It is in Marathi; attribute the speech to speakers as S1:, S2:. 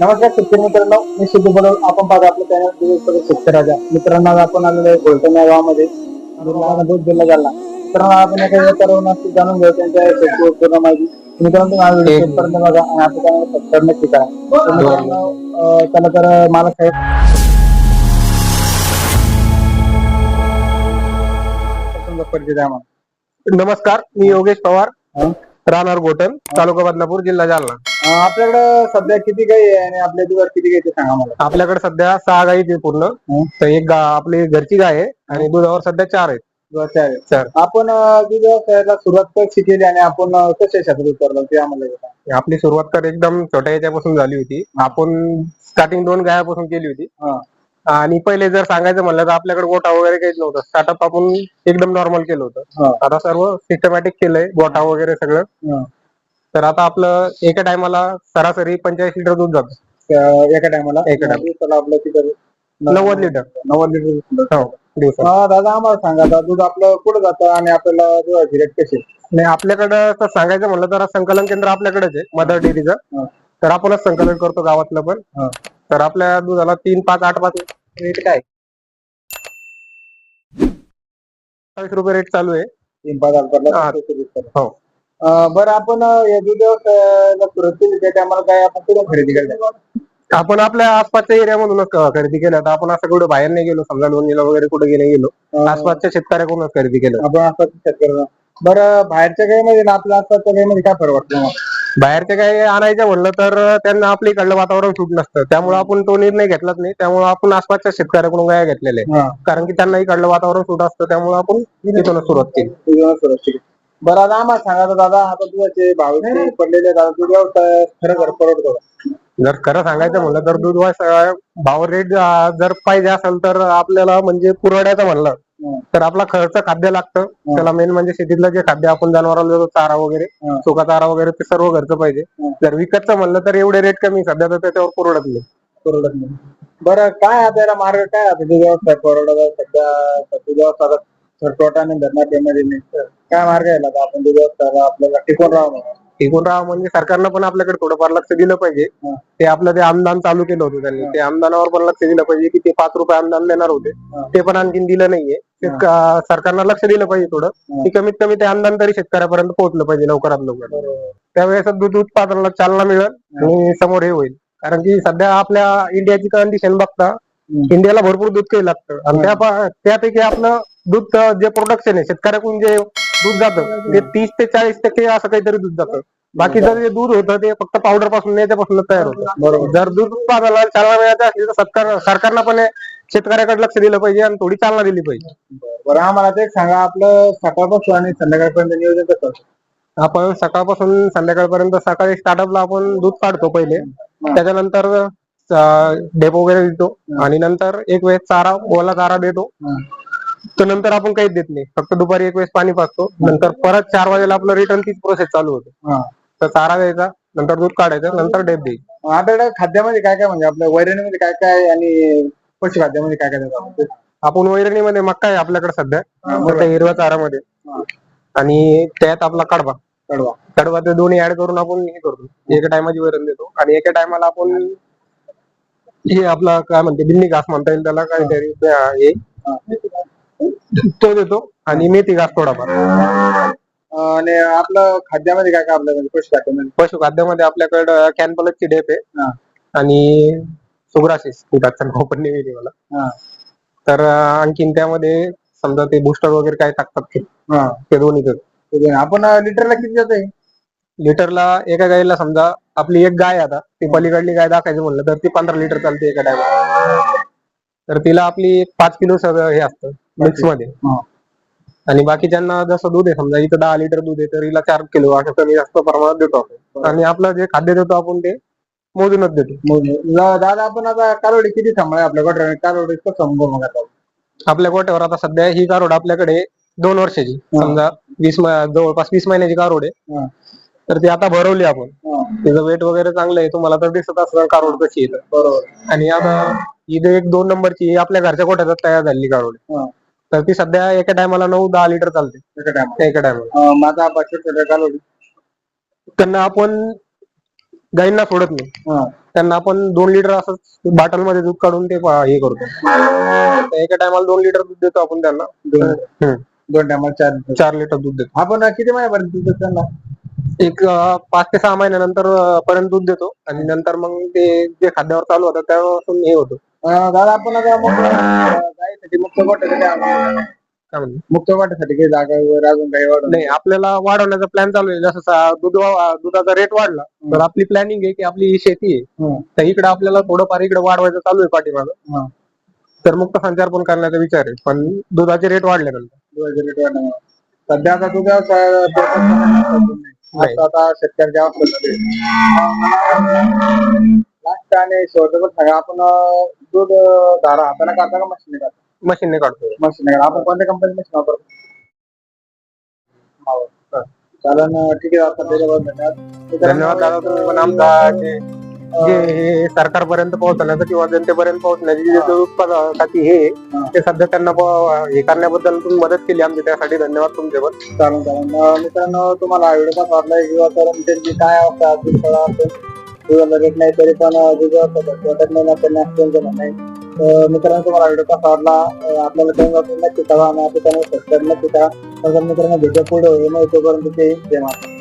S1: नमस्कार शेतकरी मित्रांनो. मी सिद्धू बोलव आपण पाहतो आपलं चॅनल दिवस शेतकरी राजा मित्रांनो आज आपण आलेलो आहे गोलटण या गावामध्ये. दूध दिला झाला मित्रांनो आपण एका तरुणाशी जाणून घेऊ. त्यांच्या शेतकरी पूर्ण माहिती. मित्रांनो तुम्ही आज व्हिडिओ शेवटपर्यंत बघा आणि आपल्या चॅनल सबस्क्राईब नक्की करा. तर मित्रांनो चला तर मला साहेब. परिचय द्या
S2: नमस्कार मी योगेश पवार? राहणार गोटन तालुका बदनापूर जिल्हा जालना
S1: अं, आपल्याकडे सध्या किती गाई आहे आणि आपल्या दुधात किती गाई ते सांगा मला
S2: आपल्याकडे सध्या सहा गाई आहेत पूर्ण
S1: हं?
S2: तर एक गा आपली घरची गाय आहे आणि दुधावर सध्या चार आहेत
S1: दुधाचे आहे.
S2: चार
S1: आपण अं, दूध व्यवसायाला सुरुवात कशी केली आणि आपण अं, कशा क्षेत्रात उतरलो ते आम्हाला सांगा.
S2: आपली सुरुवात तर एकदम छोट्या याच्यापासून झाली होती आपण स्टार्टिंग दोन गायापासून केली होती
S1: हा.
S2: आणि पहिले जर सांगायचं म्हणलं तर आपल्याकडे गोठा वगैरे काहीच नव्हतं स्टार्टअप आपण एकदम नॉर्मल केलं. होतं आता सर्व सिस्टमॅटिक केलंय गोठा वगैरे सगळं. तर आता आपलं एका टायमाला सरासरी पंचेचाळीस लिटर दूध जातं
S1: एका टायमाला
S2: एका.
S1: चला आपलं तिथं
S2: नव्वद लिटर
S1: नव्वद लिटर
S2: हो
S1: दादा आम्हाला सांगा दूध आपलं कुठं जातं आणि आपल्याला दुधाची रेट कशी?
S2: नाही आपल्याकडं तर सांगायचं म्हणलं तर संकलन केंद्र आपल्याकडेच आहे मदर डेअरीचं. तर आपणच संकलन करतो गावातलं पण. तर आपल्या दुधाला तीन पाच आठ पाच रेट काय? चाळीस रुपये रेट चालू आहे. हा. हो.
S1: बरं आपण या केली त्या टायमाला काय आपण कुठून खरेदी करतो
S2: आपण आपल्या आसपासच्या एरियामधूनच क- खरेदी केलं. तर आपण असं कुठं बाहेर नाही गेलो. समजा लोणीला वगैरे कुठे गेले गेलो. आसपासच्या शेतकऱ्याकडूनच खरेदी केलं.
S1: आपण असं शेतकऱ्यांना. बरं बाहेरच्या गाईमध्ये आणि आपल्या आसपासच्या गाईमध्ये काय फरक वाटतो
S2: बाहेरचे काही आणायचं म्हणलं तर त्यांना आपल्या इकडलं वातावरण सूट नसतं. त्यामुळे आपण तो निर्णय घेतलाच नाही. त्यामुळे आपण आसपासच्या शेतकऱ्याकडून गाय घेतलेल्या
S1: हा.
S2: कारण की त्यांना इकडलं वातावरण सूट असतं. त्यामुळे आपण तिथूनच सुरुवात केली.
S1: सुरक्षित बरं आता आम्हाला सांगा दादा आता तुझ्याचे भाव इतके पडलेले दादा दूध व्यवसाय खरं खरं परवडतो का?
S2: जर खरं सांगायचं म्हणलं तर दूध वास- भाव रेट जर पाहिजे असेल तर आपल्याला म्हणजे पुरवड्याचं म्हणलं. तर आपला खर्च खाद्य लागतं त्याला मेन म्हणजे शेतीतलं जे खाद्य आपण जनावरांना देतो चारा वगैरे. सुका चारा वगैरे ते सर्व घरचं पाहिजे. जर विकतचं म्हणलं तर एवढे रेट कमी सध्या तर त्याच्यावर परवडत नाही
S1: परवडत नाही बरं काय आता याला मार्ग काय आता व्यवसाय परवडत सध्या व्यवसायाला तर तोटा नाही धरणार त्यामध्ये नाही तर काय मार्ग आहे आपण दूध व्यवसायाला आपल्याला टिकून राहावं?
S2: टिकून राहा म्हणजे सरकारनं पण आपल्याकडे थोडंफार लक्ष दिलं पाहिजे. ते आपलं ते अनुदान चालू केलं होतं त्यांनी. ते अनुदानावर पण लक्ष दिलं पाहिजे की ते पाच रुपये अनुदान देणार होते. ते पण आणखीन दिलं नाहीये सरकारनं लक्ष दिलं पाहिजे थोडं. की कमीत कमी ते अनुदान तरी शेतकऱ्यापर्यंत पोहोचलं पाहिजे लवकरात लवकर. त्यावेळेस दूध उत्पादनाला चालना मिळेल आणि समोर हे होईल. कारण की सध्या आपल्या इंडियाची कंडिशन बघता. इंडियाला भरपूर दूध काही लागतं. आणि त्या पा- त्यापैकी आपलं दूध जे प्रोडक्शन आहे शेतकऱ्याकडून जे दूध जातं ते तीस ते चाळीस टक्के असं काहीतरी दूध जातं. बाकीचं जे दूध होतं ते फक्त पावडरपासून याच्यापासून तयार होतं. जर दूध उत्पादनाला चालना मिळायची असली तर सरकार सरकारनं पण हे शेतकऱ्याकडे लक्ष दिलं पाहिजे आणि थोडी चालना दिली पाहिजे.
S1: बरं आम्हाला ते सांगा आपलं सकाळपासून आणि संध्याकाळपर्यंत नियोजन कसं असतं?
S2: आपण सकाळपासून संध्याकाळपर्यंत सकाळी स्टार्टअपला आपण दूध काढतो पहिले. त्याच्यानंतर डेपो वगैरे देतो आणि नंतर एक वेळेस चारा ओला चारा देतो.
S1: हं.
S2: तर नंतर आपण काहीच देत नाही. फक्त दुपारी एक वेळेस पाणी पाजतो. नंतर परत चार वाजेला आपलं रिटर्न तीच प्रोसेस चालू होते.
S1: हा.
S2: तर चारा द्यायचा नंतर दूध काढायचं नंतर डेप द्यायची.
S1: आपल्याकडे खाद्यामध्ये काय काय म्हणजे आपल्या वैरणीमध्ये काय काय आहे आणि पशुखाद्यामध्ये काय काय देतात आपण?
S2: आपण वैरणीमध्ये मक्का आहे आपल्याकडे सध्या. मग त्या हिरव्या चारामध्ये. आणि त्यात आपला कडबा
S1: कडवा.
S2: कडबा ते दोन्ही ऍड करून आपण हे करतो. एका टायमाची वैरण देतो आणि एका टायमाला आपण हे आपला काय म्हणते बिन्नी घास म्हणता येईल त्याला काहीतरी अं, हे. तो देतो आणि मेथी घास थोडाफार.
S1: आणि आपलं खाद्यामध्ये काय काय आपल्या म्हणजे पशुखाद्यामध्ये.
S2: पशुखाद्यामध्ये आपल्याकडं कॅनपलसची डेप. आहे. आणि सुग्रासिस कुठाचं नाव पण नाही मला
S1: हा.
S2: तर अं, आणखीन त्यामध्ये समजा ते बुस्टर वगैरे काय टाकतात ते
S1: हा.
S2: ते दोन्ही.
S1: ठीक आहे. आपण लिटरला किती जाते
S2: लिटरला एका गाईला समजा आपली एक गाय आहे आता ती पलीकडली गाय दाखायची म्हणलं तर ती पंधरा लिटर चालते एका टायमाला तर तिला आपली एक पाच किलो सगळं हे असतं मिक्समध्ये
S1: हा.
S2: आणि बाकीच्यांना जसं दूध आहे समजा इथं दहा लिटर दूध आहे तर हिला चार किलो असं कमी जास्त प्रमाणात देतो आपण आणि आपलं जे खाद्य देतो आपण ते मोजूनच देतो.
S1: दादा आपण आता कालोडी किती सांभाळ आपल्या गटर कालोडी कसं मग आता?
S2: आपल्या गोट्यावर आता सध्या ही कारोड आपल्याकडे दोन वर्षाची.
S1: हा.
S2: समजा वीस जवळपास वीस महिन्याची कारोड
S1: हा.
S2: आहे तर ती आता भरवली आपण.
S1: हा.
S2: तिचं वेट वगैरे चांगलं आहे. तुम्हाला तर दिसत असणार कारोड कशी येतं
S1: बरोबर.
S2: आणि आता इथे एक दोन नंबरची आपल्या घरच्या कोट्यात तयार झालेली कारोड
S1: हा.
S2: तर ती सध्या एका टायमाला नऊ दहा लिटर चालते.
S1: एका टायमाला.
S2: एका टायमाला. त्यांना आपण गाईंना सोडत नाही.
S1: हा.
S2: त्यांना आपण दोन लिटर असं बाटलमध्ये दूध काढून ते पा- हे करतो. तर एका टायमाला दोन लिटर दूध देतो आपण त्यांना.
S1: दोन
S2: हम्म.
S1: दोन टायमाला चार लिटर.
S2: चार लिटर दूध देतो.
S1: आपण किती महिन्यापर्यंत दूध देतो त्यांना?
S2: एक अं, पाच ते सहा महिन्यानंतर अं, पर्यंत दूध देतो. आणि नंतर मग ते जे खाद्यावर चालू होतं त्यापासून हे होतं.
S1: अं, दादा आपण आता मग अं, गाईसाठी मुक्त गोठ्यासाठी आम्हाला-
S2: काय
S1: मुक्त गोठ्यासाठी काही जागा वगैरे अजून काही वाढवून
S2: नाही आपल्याला वाढवण्याचा प्लॅन चालू आहे. जसं दूध वा- दुधाचा रेट वाढला तर आपली प्लॅनिंग आहे की आपली शेती आहे. तर इकडे आपल्याला थोडंफार इकडे वाढवायचं चालू आहे पाठीमागं.
S1: हं.
S2: तर मुक्त संचार पण करण्याचा विचार आहे. पण दुधाचे रेट वाढल्यानंतर
S1: दुधाचे रेट वाढल्यामुळे. सध्या आता नाही.
S2: नाही.
S1: आता आता शेतकऱ्याच्या लास्ट आणि शेवटचं पण सांगा आपण अं, दूध अं, धारा हाताने काढता का मशीन काढता
S2: मशीनने काढतोय
S1: मशीन काढा आपण कोणत्या कंपनी मशीन वापरतो? हो, अं, ठीक आहे आता त्याच्याबद्दल धन्यवाद.
S2: धन्यवाद दादा तुम्ही पण आमचा जे जे हे सरकारपर्यंत पोहोचण्याचं किंवा जनतेपर्यंत पोहोचण्याची जे उत्पादनासाठी हे आहे,
S1: हा.
S2: ते सध्या त्यांना प- हे करण्याबद्दल तुम्ही मदत केली आमची त्यासाठी धन्यवाद तुमचे पण
S1: चालेल चालेल अं, मित्रांनो तुम्हाला व्हिडिओ कसा वाटला? किंवा तर त्यांची काय अवस्था असेल किंवा रेट नाही तरी पण अं, दूध वाटत नाही ना त्यांना तर मित्रांनो तुम्हाला व्हिडिओ कसा वाटला? अं, आपल्याला चॅनल नक्की कळवा आणि आपल्या चॅनल सबस्क्राईब नक्की करा. तर मित्रांनो भेटूया पुढे माहिती तोपर्यंत ते जय महाराज.